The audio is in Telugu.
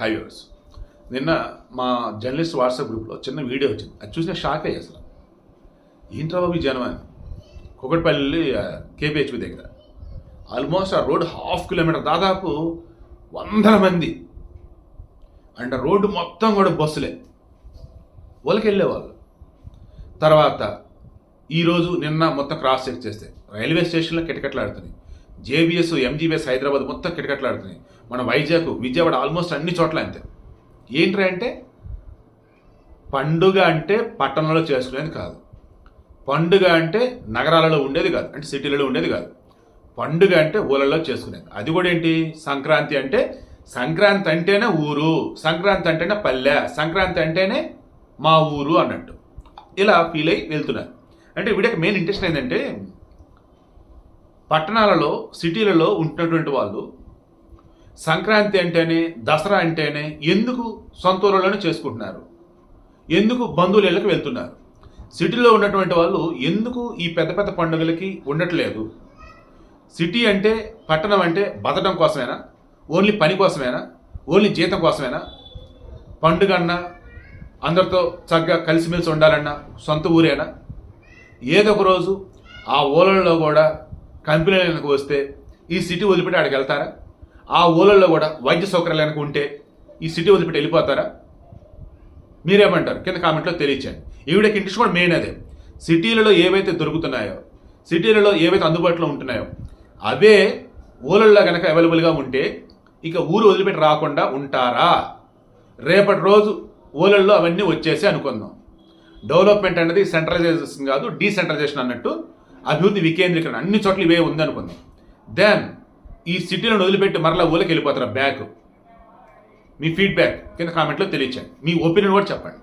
హై వ్యూవర్స్ నిన్న మా జర్నలిస్ట్ వాట్సాప్ గ్రూప్లో చిన్న వీడియో వచ్చింది. అది చూసిన షాక్ అయ్యి అసలు. ఏంట్రా బాబు ఈ జనం అని. కుకట్పల్లి కేపీహెచ్పి దగ్గర. ఆల్మోస్ట్ ఆ రోడ్ హాఫ్ కిలోమీటర్. దాదాపు వందల మంది. అండ్ ఆ రోడ్డు మొత్తం కూడా బస్సులే. వాళ్ళకి వెళ్ళేవాళ్ళు. తర్వాత ఈరోజు నిన్న మొత్తం క్రాస్ చెక్ చేస్తే రైల్వే స్టేషన్లో కిటకెట్లాడుతున్నాయి. జేబీఎస్ ఎంజీబీఎస్ హైదరాబాద్ మొత్తం కిటకట్లాడుతున్నాయి. మన వైజాగ్ విజయవాడ ఆల్మోస్ట్ అన్ని చోట్ల అంతే. ఏంట్రా అంటే పండుగ అంటే పట్టణంలో చేసుకునేది కాదు. పండుగ అంటే నగరాలలో ఉండేది కాదు. అంటే సిటీలలో ఉండేది కాదు. పండుగ అంటే ఊళ్ళలో చేసుకునేది. అది కూడా ఏంటి? సంక్రాంతి అంటే సంక్రాంతి అంటేనే ఊరు సంక్రాంతి అంటేనే పల్లె సంక్రాంతి అంటేనే మా ఊరు అన్నట్టు. ఇలా ఫీల్ అయి వెళ్తున్నారు. అంటే వీడికి మెయిన్ ఇంట్రెస్ట్ ఏంటంటే పట్టణాలలో సిటీలలో ఉంటున్నటువంటి వాళ్ళు సంక్రాంతి అంటేనే దసరా అంటేనే ఎందుకు సొంత ఊళ్ళలోనే చేసుకుంటున్నారు? ఎందుకు బంధువుల ఇళ్ళకి వెళ్తున్నారు? సిటీలో ఉన్నటువంటి వాళ్ళు ఎందుకు ఈ పెద్ద పెద్ద పండుగలకి ఉండట్లేదు? సిటీ అంటే పట్టణం అంటే బతకడం కోసమేనా? ఓన్లీ పని కోసమేనా? ఓన్లీ జీతం కోసమేనా? పండుగ అన్నా అందరితో చక్కగా కలిసిమెలిసి ఉండాలన్నా సొంత ఊరేనా? ఏదో ఒక రోజు ఆ ఊళ్ళల్లో కూడా కంపెనీలకు వస్తే ఈ సిటీ వదిలిపెట్టి ఆడికి వెళ్తారా? ఆ ఊళ్ళల్లో కూడా వైద్య సౌకర్యాలు కనుక ఉంటే ఈ సిటీ వదిలిపెట్టి వెళ్ళిపోతారా? మీరేమంటారు? కింద కామెంట్లో తెలియచేయండి. ఈవిడకి ఇంట్రెస్ట్ కూడా మెయిన్ అదే. సిటీలలో ఏవైతే దొరుకుతున్నాయో సిటీలలో ఏవైతే అందుబాటులో ఉంటున్నాయో అవే ఊళ్ళల్లో కనుక అవైలబుల్గా ఉంటే ఇక ఊరు వదిలిపెట్టి రాకుండా ఉంటారా? రేపటి రోజు ఊళ్ళల్లో అవన్నీ వచ్చేసి అనుకుందాం. డెవలప్మెంట్ అనేది సెంట్రలైజేషన్ కాదు డీసెంట్రలైజేషన్ అన్నట్టు అభివృద్ధి వికేంద్రీకరణ అన్ని చోట్ల ఇవే ఉంది అనుకుందాం దెన్ ఈ సిటీలను వదిలిపెట్టి మరలా ఊళ్ళకి వెళ్ళిపోతారా? బ్యాక్ మీ ఫీడ్బ్యాక్ కింద కామెంట్లో తెలియచేయండి. మీ ఒపీనియన్ కూడా చెప్పండి.